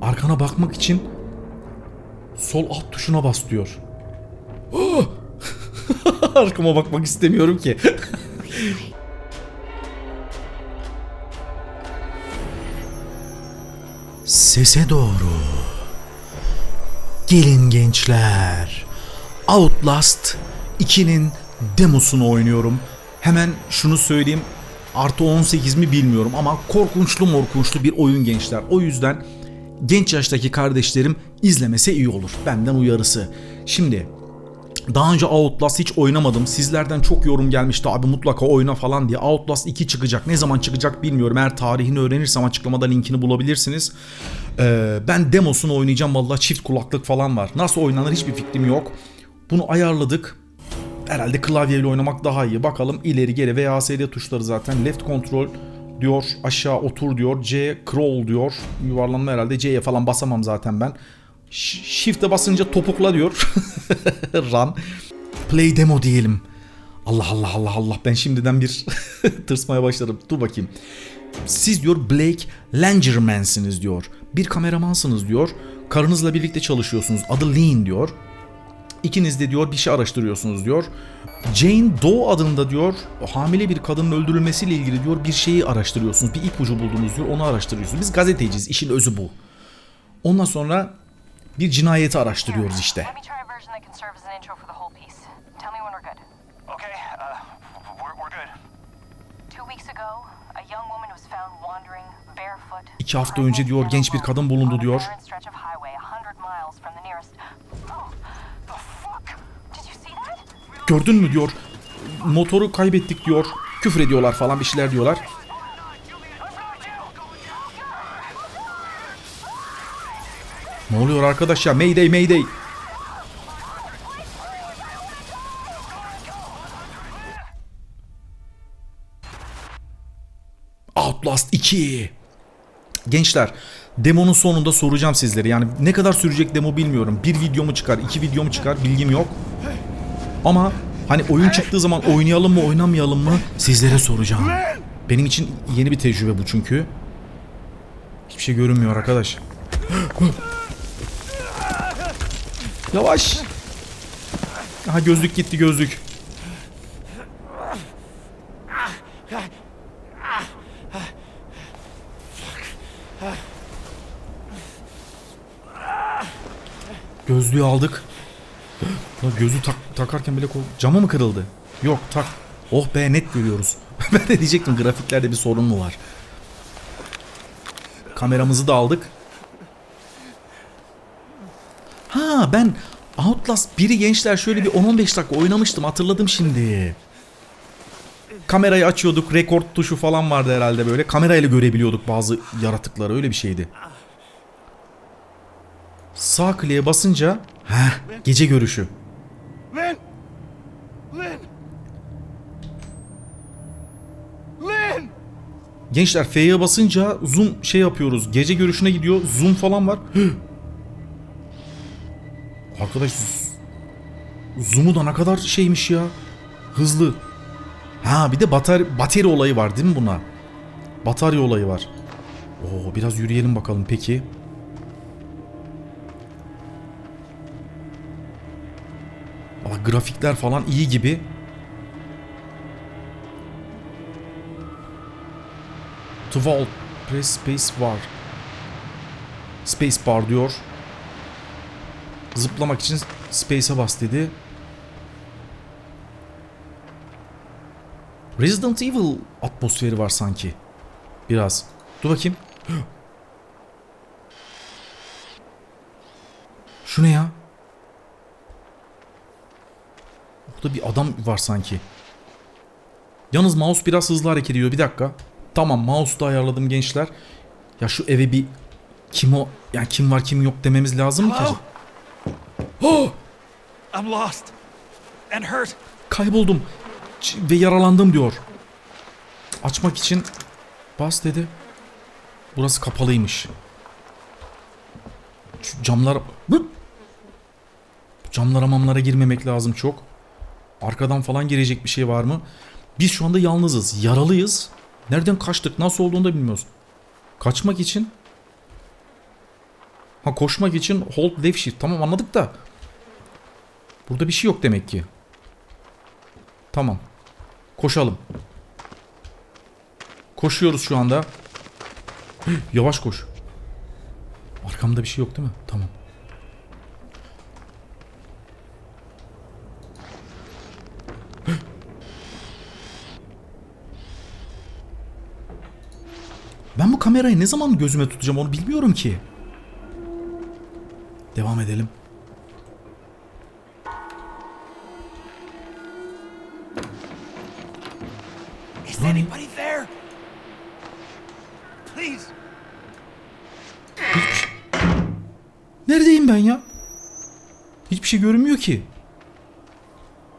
arkana bakmak için sol alt tuşuna bas diyor. Oh! Arkama bakmak istemiyorum ki. Sese doğru. Gelin gençler. Outlast 2'nin demosunu oynuyorum. Hemen şunu söyleyeyim. Artı 18 mi bilmiyorum ama korkunçlu morkunçlu bir oyun gençler. O yüzden genç yaştaki kardeşlerim izlemese iyi olur. Benden uyarısı. Şimdi daha önce Outlast hiç oynamadım. Sizlerden çok yorum gelmişti abi mutlaka oyna falan diye. Outlast 2 çıkacak. Ne zaman çıkacak bilmiyorum. Eğer tarihini öğrenirsem açıklamada linkini bulabilirsiniz. Ee, ben demosunu oynayacağım. Vallahi çift kulaklık falan var. Nasıl oynanır hiçbir fikrim yok. Bunu ayarladık. Herhalde klavyeyle oynamak daha iyi. Bakalım ileri geri VASD tuşları zaten. Left control diyor. Aşağı otur diyor. C crawl diyor. Yuvarlanma herhalde. C'ye falan basamam zaten ben. Shift'e basınca topukla diyor. Run. Play demo diyelim. Allah Allah Allah Allah ben şimdiden bir tırsmaya başladım. Dur bakayım. Siz diyor Blake Langerman'siniz diyor. Bir kameramansınız diyor. Karınızla birlikte çalışıyorsunuz. Adı Lean diyor. İkiniz de diyor bir şey araştırıyorsunuz diyor. Jane Doe adında diyor hamile bir kadının öldürülmesiyle ilgili diyor bir şeyi araştırıyorsunuz. Bir ipucu buldunuz diyor onu araştırıyorsunuz. Biz gazeteciyiz işin özü bu. Ondan sonra bir cinayeti araştırıyoruz işte. Uh, we're, we're good. Two weeks ago, a young woman was found wandering barefoot. İki hafta önce diyor genç bir kadın bulundu diyor. Gördün mü diyor. Motoru kaybettik diyor. Küfür ediyorlar falan bir şeyler diyorlar. Ne oluyor arkadaş ya? Mayday mayday. Outlast 2. Gençler demonun sonunda soracağım sizlere. Yani ne kadar sürecek demo bilmiyorum. Bir video mu çıkar, iki video mu çıkar bilgim yok. Ama hani oyun çıktığı zaman oynayalım mı oynamayalım mı sizlere soracağım. Benim için yeni bir tecrübe bu çünkü. Hiçbir şey görünmüyor arkadaş. Yavaş. Aha gözlük gitti gözlük. Gözlüğü aldık. Lan gözü tak, takarken bile kol... Camı mı kırıldı? Yok tak. Oh be net görüyoruz. ben de diyecektim grafiklerde bir sorun mu var? Kameramızı da aldık. Ha ben Outlast 1'i gençler şöyle bir 10-15 dakika oynamıştım hatırladım şimdi. Kamerayı açıyorduk rekord tuşu falan vardı herhalde böyle. Kamerayla görebiliyorduk bazı yaratıkları öyle bir şeydi. Sağ kliğe basınca heh, gece görüşü. Lynn! Lynn! Lynn! Gençler F'ye basınca zoom şey yapıyoruz. Gece görüşüne gidiyor. Zoom falan var. Arkadaş zoom'u da ne kadar şeymiş ya. Hızlı. Ha bir de batar bateri olayı var değil mi buna? Batarya olayı var. Oo biraz yürüyelim bakalım peki. Grafikler falan iyi gibi. To vault, press space bar. Space bar diyor. Zıplamak için space'e bas dedi. Resident Evil atmosferi var sanki. Biraz. Dur bakayım. Şu ne ya? Burada bir adam var sanki. Yalnız mouse biraz hızlı hareket ediyor. Bir dakika. Tamam mouse'u da ayarladım gençler. Ya şu eve bir kim o yani kim var kim yok dememiz lazım mı ki? Acaba? Oh! I'm lost and hurt. Kayboldum ve yaralandım diyor. Açmak için bas dedi. Burası kapalıymış. Şu camlar camlara mamlara girmemek lazım çok. Arkadan falan girecek bir şey var mı? Biz şu anda yalnızız. Yaralıyız. Nereden kaçtık? Nasıl olduğunu da bilmiyoruz. Kaçmak için Ha koşmak için hold left shift. Tamam anladık da. Burada bir şey yok demek ki. Tamam. Koşalım. Koşuyoruz şu anda. Yavaş koş. Arkamda bir şey yok değil mi? Tamam. Kamerayı ne zaman gözüme tutacağım onu bilmiyorum ki. Devam edelim. Is anybody there? Please. Neredeyim ben ya? Hiçbir şey görünmüyor ki.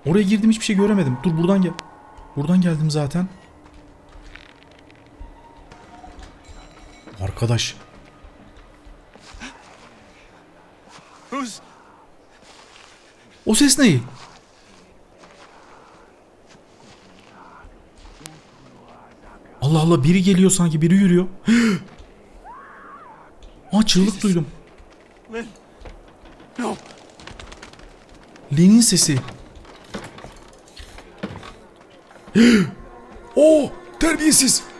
Oraya girdim hiçbir şey göremedim. Dur buradan gel. Buradan geldim zaten. Arkadaş. O ses ne? Allah Allah biri geliyor sanki biri yürüyor. Aa çığlık duydum. Len'in sesi. o terbiyesiz.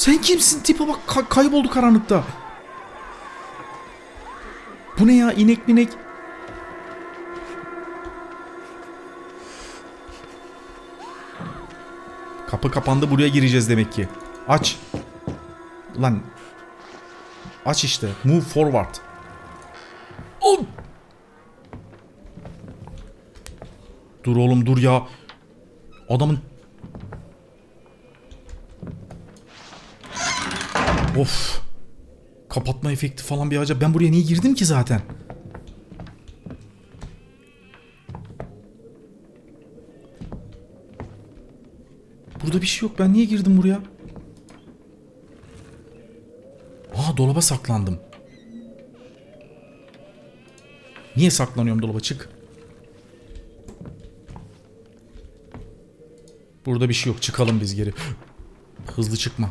Sen kimsin? Tipe bak ka- kayboldu karanlıkta. Bu ne ya inek minek? Kapı kapandı buraya gireceğiz demek ki. Aç. Lan. Aç işte. Move forward. Oh! Dur oğlum dur ya. Adamın... Of. Kapatma efekti falan bir acaba. Ben buraya niye girdim ki zaten? Burada bir şey yok. Ben niye girdim buraya? Aa dolaba saklandım. Niye saklanıyorum dolaba? Çık. Burada bir şey yok. Çıkalım biz geri. Hızlı çıkma.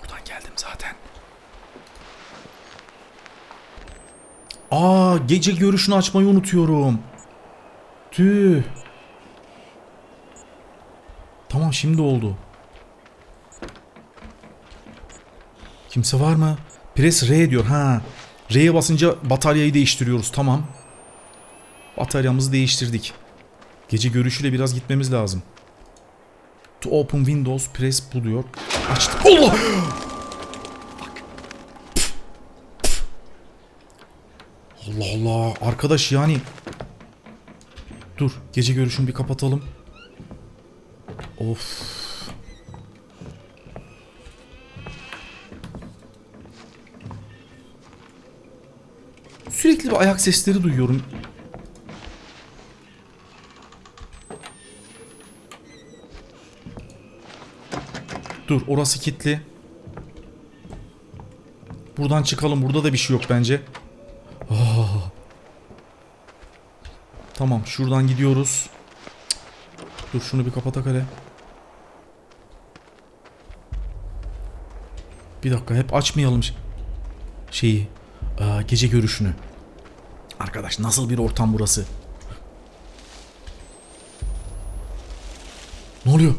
Oradan geldim zaten. Gece görüşünü açmayı unutuyorum. Tüh. Tamam şimdi oldu. Kimse var mı? Press R diyor. Ha. R'ye basınca bataryayı değiştiriyoruz. Tamam. Bataryamızı değiştirdik. Gece görüşüyle biraz gitmemiz lazım. To open Windows press bu diyor. Açtık. Allah! Allah Allah. Arkadaş yani. Dur. Gece görüşünü bir kapatalım. Of. Sürekli bir ayak sesleri duyuyorum. Dur orası kilitli. Buradan çıkalım. Burada da bir şey yok bence. Tamam şuradan gidiyoruz. Dur şunu bir kapatak hele. Bir dakika hep açmayalım şeyi. Aa, gece görüşünü. Arkadaş nasıl bir ortam burası? Ne oluyor?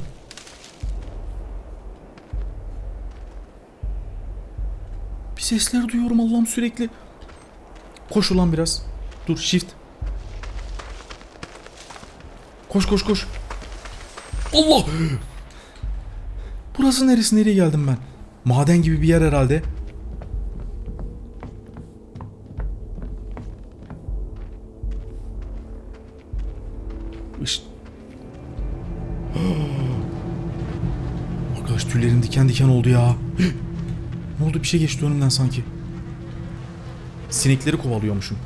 Bir sesler duyuyorum Allah'ım sürekli. Koş ulan biraz. Dur shift. Koş koş koş. Allah! Burası neresi? Nereye geldim ben? Maden gibi bir yer herhalde. Iş... Arkadaş tüylerim diken diken oldu ya. ne oldu bir şey geçti önümden sanki. Sinekleri kovalıyormuşum.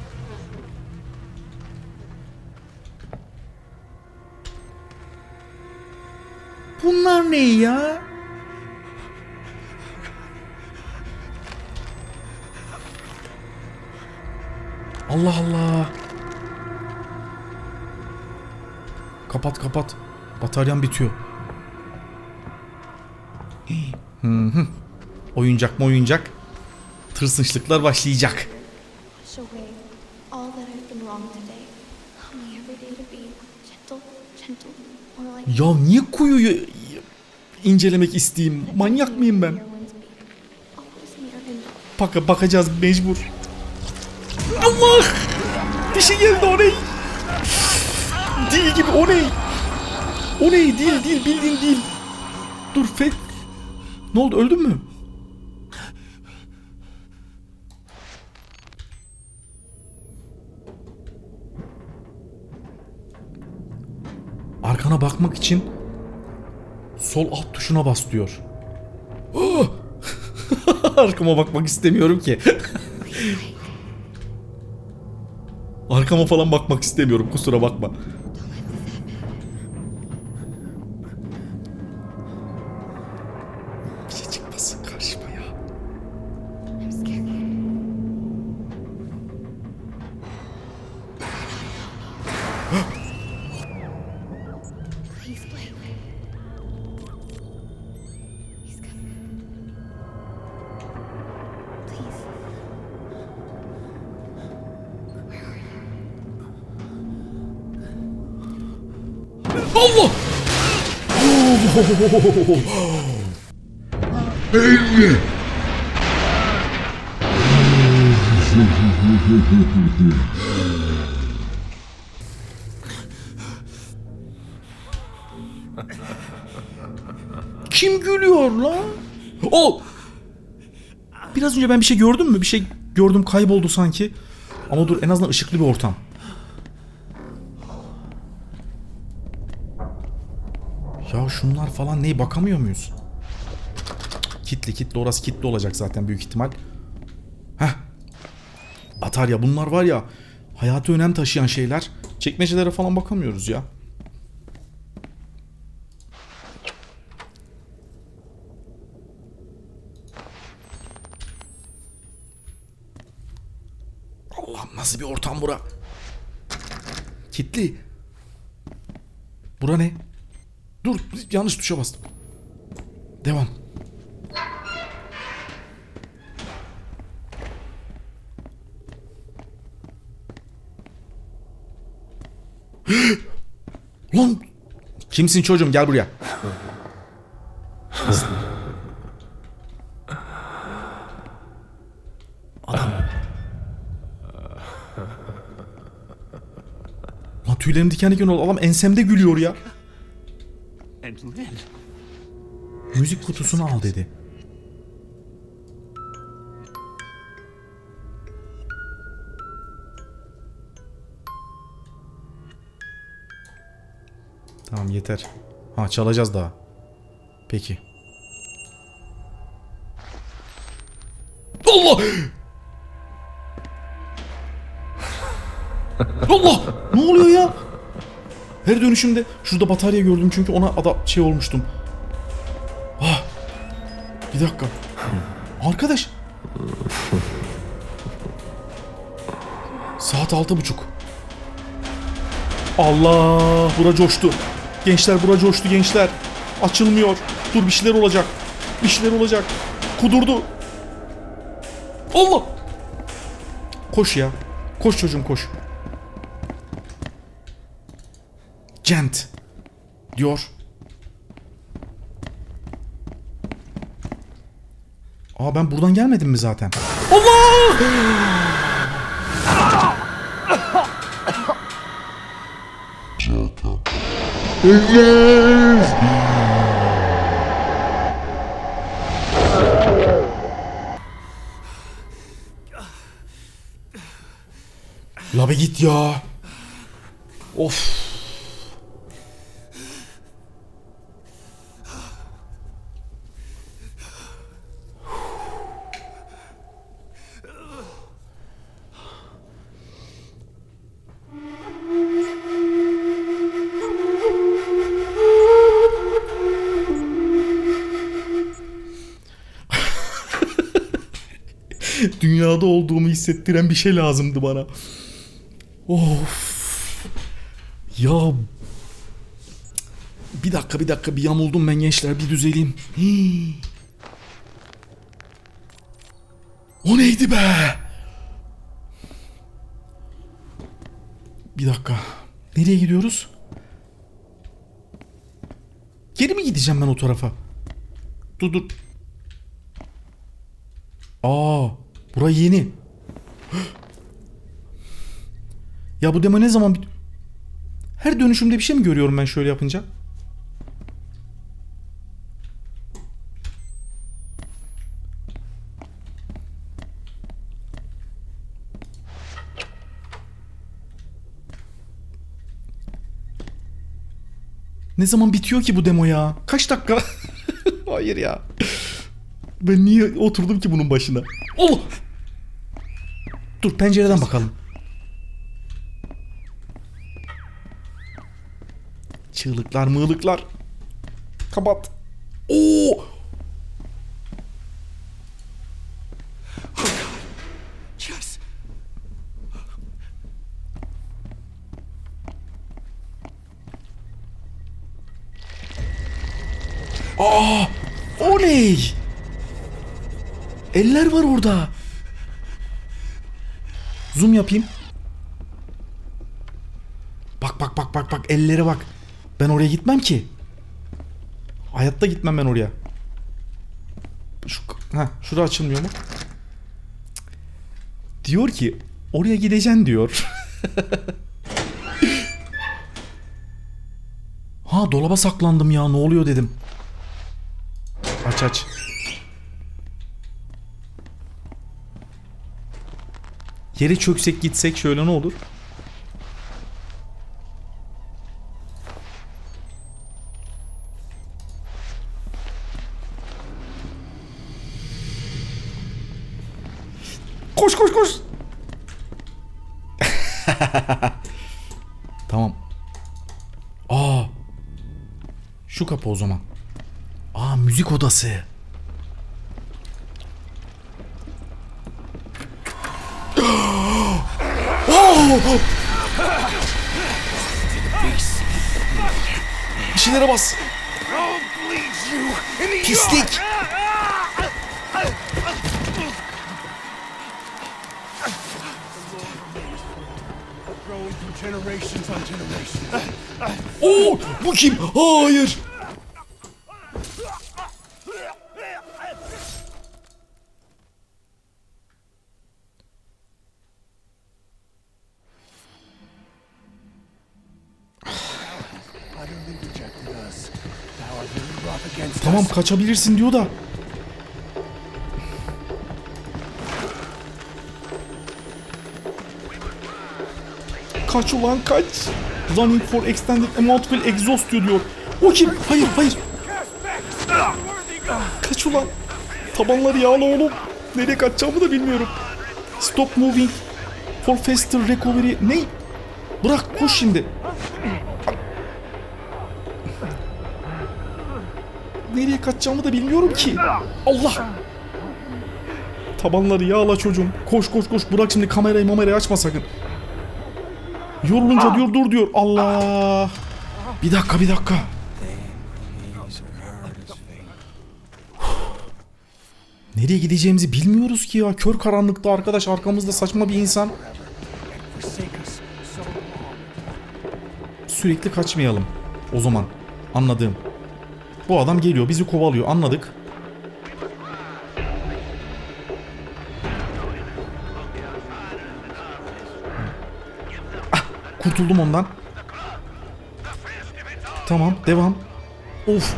Kapat kapat. Bataryam bitiyor. Hı hı. Oyuncak mı oyuncak? Tırsınçlıklar başlayacak. Ya niye kuyuyu incelemek isteyeyim? Manyak mıyım ben? your winds beat. Always near him. Bak bakacağız mecbur. Allah! Bir şey geldi o Değil gibi o ne? O ne? Değil değil bildiğin değil. Dur Fet. Ne oldu öldün mü? Arkana bakmak için sol alt tuşuna bas diyor. Ah! Arkama bakmak istemiyorum ki. Arkama falan bakmak istemiyorum kusura bakma. Kim gülüyor lan? O! Biraz önce ben bir şey gördüm mü? Bir şey gördüm kayboldu sanki. Ama dur en azından ışıklı bir ortam. Ya şunlar falan ney bakamıyor muyuz? Kitli kitli orası kitli olacak zaten büyük ihtimal. Heh. Atarya bunlar var ya hayatı önem taşıyan şeyler. Çekmecelere falan bakamıyoruz ya. Allah'ım nasıl bir ortam bura? Kitli. Bura ne? Dur yanlış tuşa bastım. Devam. Lan kimsin çocuğum gel buraya. Adam. Lan tüylerim diken diken oldu. Adam ensemde gülüyor ya. Müzik kutusunu al dedi. Tamam yeter. Ha çalacağız daha. Peki. Allah! Allah! Ne oluyor ya? Her dönüşümde şurada batarya gördüm çünkü ona ada şey olmuştum. Bir dakika. Arkadaş. Saat altı buçuk. Allah! Bura coştu. Gençler bura coştu gençler. Açılmıyor. Dur bir şeyler olacak. Bir şeyler olacak. Kudurdu. Allah! Koş ya. Koş çocuğum koş. Gent diyor. Aa ben buradan gelmedim mi zaten? Allah! La be git ya. Of. Dünyada olduğumu hissettiren bir şey lazımdı bana. Of. Ya Bir dakika bir dakika bir yamuldum ben gençler bir düzeleyim. Hii. O neydi be? Bir dakika. Nereye gidiyoruz? Geri mi gideceğim ben o tarafa? Dur dur. Aa, bura yeni. Ya bu demo ne zaman bit... Her dönüşümde bir şey mi görüyorum ben şöyle yapınca? Ne zaman bitiyor ki bu demo ya? Kaç dakika? Hayır ya. Ben niye oturdum ki bunun başına? Allah! Dur pencereden bakalım. Çığlıklar mığlıklar. Kapat. Oo! Yes. Aa! O ne? Eller var orada. Zoom yapayım. Bak bak bak bak bak ellere bak. Ben oraya gitmem ki. Hayatta gitmem ben oraya. Şu ha şura açılmıyor mu? Diyor ki oraya gideceksin diyor. ha dolaba saklandım ya ne oluyor dedim. Aç aç. Yere çöksek gitsek şöyle ne olur? Koş koş koş. tamam. Aa. Şu kapı o zaman. Aa müzik odası. Şeylere bas. Pislik. Oo, bu kim? Hayır. Kaçabilirsin diyor da. Kaç ulan kaç. Running for extended amount will exhaust you diyor. O kim? Hayır hayır. Kaç ulan. Tabanları yağlı oğlum. Nereye kaçacağımı da bilmiyorum. Stop moving for faster recovery. Ne? Bırak koş şimdi. Nereye kaçacağımı da bilmiyorum ki. Allah! Tabanları yağla çocuğum. Koş koş koş. Bırak şimdi kamerayı mamerayı açma sakın. Yorulunca diyor dur diyor. Allah! Bir dakika bir dakika. Nereye gideceğimizi bilmiyoruz ki ya. Kör karanlıkta arkadaş arkamızda saçma bir insan. Sürekli kaçmayalım. O zaman. Anladığım. Bu adam geliyor bizi kovalıyor anladık. Ah, kurtuldum ondan. Tamam devam. Of.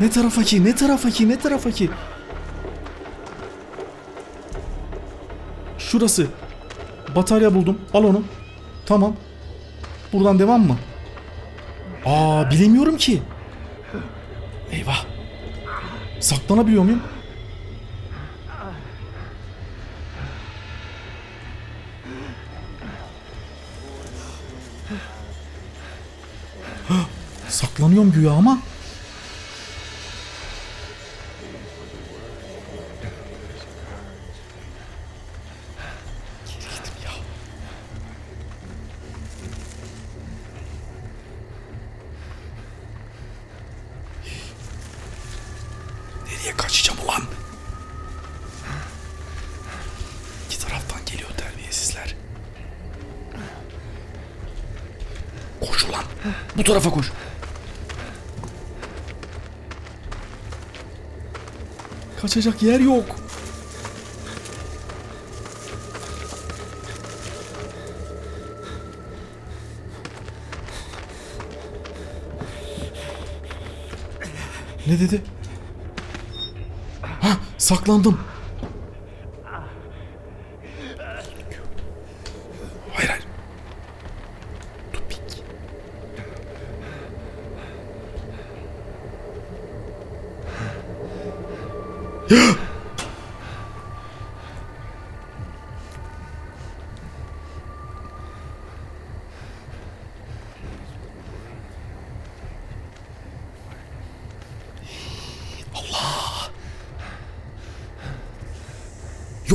Ne tarafa ki ne tarafa ki ne tarafa ki. Şurası. Batarya buldum. Al onu. Tamam. Buradan devam mı? Aa bilemiyorum ki. Saklanabiliyor muyum? Saklanıyorum güya ama. Bu tarafa koş. Kaçacak yer yok. Ne dedi? Ha, saklandım. Hayır hayır. Tupik. Yok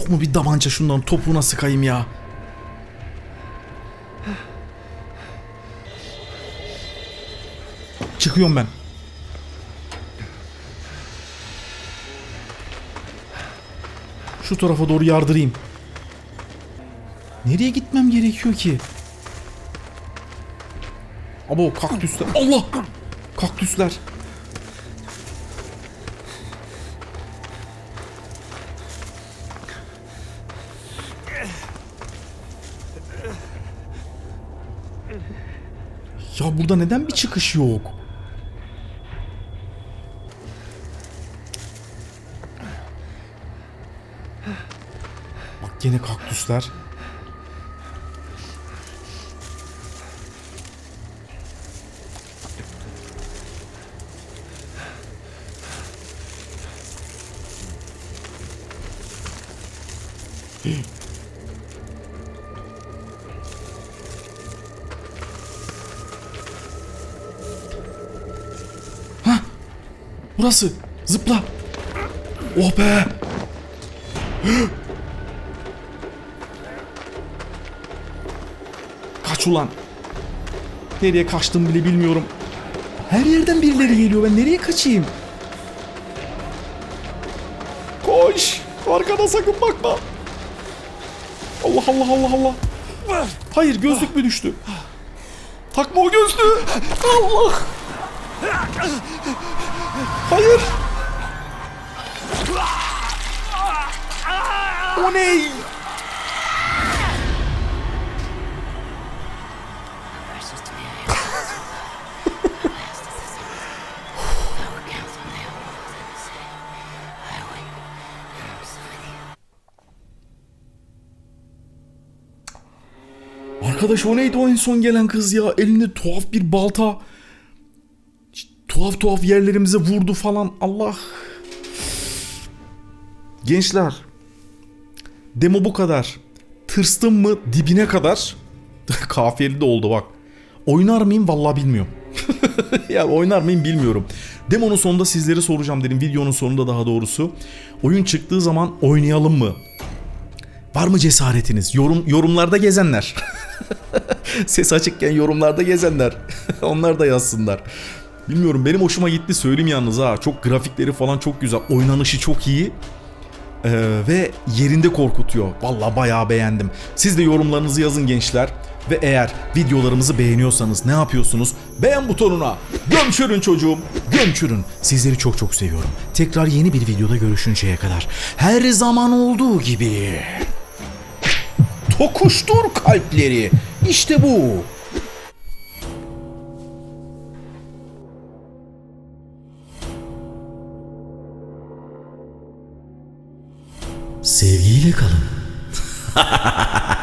mu bir damanca şundan topuğuna sıkayım ya. Çıkıyorum ben. Şu tarafa doğru yardırayım. Nereye gitmem gerekiyor ki? Abo kaktüsler. Allah! Kaktüsler. Ya burada neden bir çıkış yok? Gene kaktüsler. Burası. Zıpla. Oh be. Kaç ulan. Nereye kaçtım bile bilmiyorum. Her yerden birileri geliyor. Ben nereye kaçayım? Koş. Arkada sakın bakma. Allah Allah Allah Allah. Hayır gözlük mü düştü? Takma o gözlüğü. Allah. Hayır. O ne? Arkadaş o neydi o en son gelen kız ya? Elinde tuhaf bir balta. Tuhaf tuhaf yerlerimize vurdu falan. Allah. Gençler. Demo bu kadar. Tırstım mı dibine kadar. Kafiyeli de oldu bak. Oynar mıyım vallahi bilmiyorum. yani oynar mıyım bilmiyorum. Demonun sonunda sizlere soracağım dedim. Videonun sonunda daha doğrusu. Oyun çıktığı zaman oynayalım mı? Var mı cesaretiniz? Yorum yorumlarda gezenler. Ses açıkken yorumlarda gezenler. Onlar da yazsınlar. Bilmiyorum benim hoşuma gitti söyleyeyim yalnız ha. Çok grafikleri falan çok güzel. Oynanışı çok iyi. Ee, ve yerinde korkutuyor. Valla bayağı beğendim. Siz de yorumlarınızı yazın gençler. Ve eğer videolarımızı beğeniyorsanız ne yapıyorsunuz? Beğen butonuna gömçürün çocuğum. Gömçürün. Sizleri çok çok seviyorum. Tekrar yeni bir videoda görüşünceye kadar. Her zaman olduğu gibi. Tokuştur kalpleri. İşte bu. Sevgiyle kalın.